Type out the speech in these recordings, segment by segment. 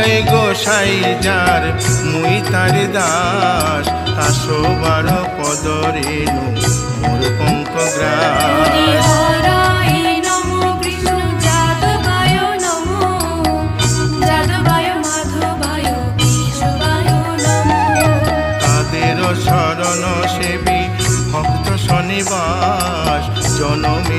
ছয় গোসাই যার মুই তার দাস তাসো বার পদ রেণু মোর পঙ্ক গ্রাস। হরায় নমো কৃষ্ণ যাদবায় নমো যাদবায় মাধবায় কেশবায় নমো। তাদের শরণ সেবী ভক্ত শনিবাস জনমে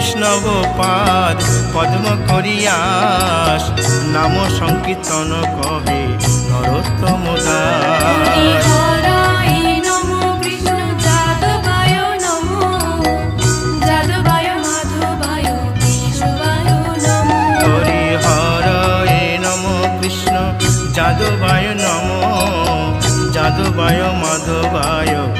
বৈষ্ণব পাদ পদ্ম করিয়াস নাম সংকীর্তন কহে নরোত্তম দাস। যাদবায় নমো যাদবায় মাধবায়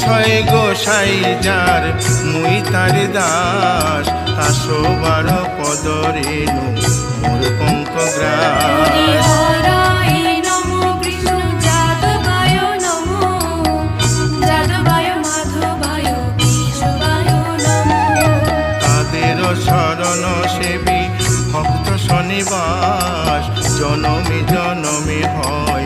ছয় গোসাই যার মুই তার দাস। তাসবার পদ রেণু মোর পঙ্ক গ্রাস। শরণ সেবী ভক্ত শনিবাস। জনমে জনমে হয়